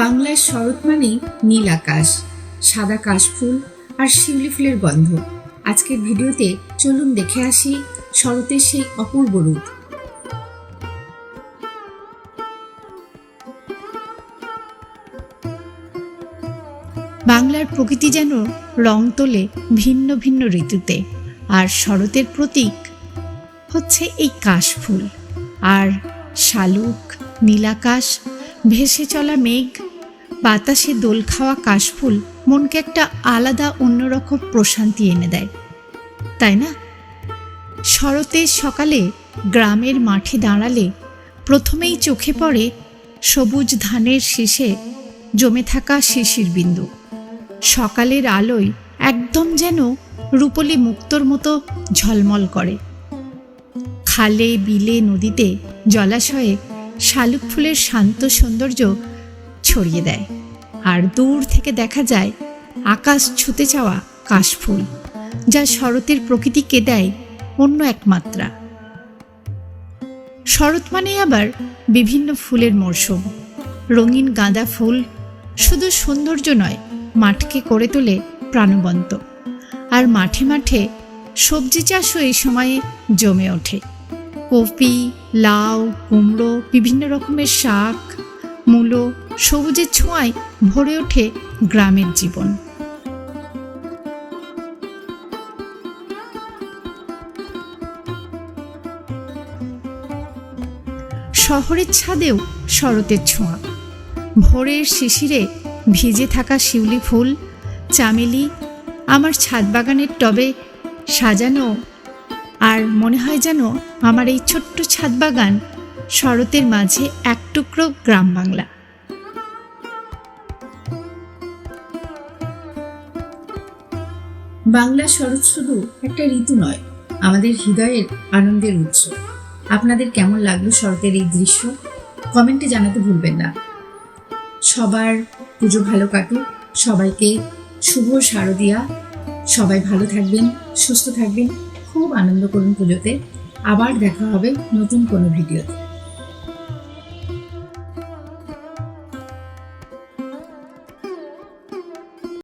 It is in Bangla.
বাংলার শরৎ মানেই নীল আকাশ, সাদা কাশফুল আর শিউলি ফুলের গন্ধ। আজকের ভিডিওতে চলুন দেখে আসি শরতের সেই অপূর্ব রূপ। বাংলার প্রকৃতি যেন রং তোলে ভিন্ন ভিন্ন ঋতুতে, আর শরতের প্রতীক হচ্ছে এই কাশফুল। আর শালুক, নীলাকাশ, ভেসে চলা মেঘ, বাতাসে দোল খাওয়া কাশফুল মনকে একটা আলাদা, অন্যরকম প্রশান্তি এনে দেয়। তাই না? শরতের সকালে গ্রামের মাঠে দাঁড়ালে প্রথমেই চোখে পড়ে সবুজ ধানের শীষে জমে থাকা শিশির বিন্দু। সকালের আলোয় একদম যেন রূপলি মুক্তোর মতো ঝলমল করে। খালে, বিলে, নদীতে জলাশয়ে শালুক ফুলের শান্ত সৌন্দর্য ছড়িয়ে দেয়। আর দূর থেকে দেখা যায় আকাশ ছুতে যাওয়া কাশফুল, যা শরতের প্রকৃতিকে দেয় অন্য এক মাত্রা। শরৎ মানে আবার বিভিন্ন ফুলের মরশুম। রঙিন গাঁদা ফুল শুধু সৌন্দর্য নয়, মাঠকে করে তোলে প্রাণবন্ত। আর মাঠে মাঠে সবজি চাষও এই সময়ে জমে ওঠে। কপি, লাউ, কুমড়ো, বিভিন্ন রকমের শাক, মূলো সবুজের ছোঁয়ায় ভরে ওঠে গ্রামের জীবন। শহরের ছাদেও শরতের ছোঁয়া। ভোরের শিশিরে ভিজে থাকা শিউলি ফুল, চামেলি, আমার ছাদ বাগানের টবে সাজানো আর মনে হয় যেন আমার এই ছোট্ট ছাদ বাগান শরতের মাঝে এক টুকরো গ্রাম বাংলা। বাংলা শরৎ শুধু একটা ঋতু নয়, আমাদের হৃদয়ের আনন্দের উৎস। আপনাদের কেমন লাগল শরতের এই দৃশ্য? কমেন্টে জানাতে ভুলবেন না। সবার পুজো ভালো কাটুক, সবাইকে শুভ শারদিয়া। সবাই ভালো থাকবেন, সুস্থ থাকবেন। খুব আনন্দ করুন পুজোতে। আবার দেখা হবে নতুন কোনো ভিডিওতে।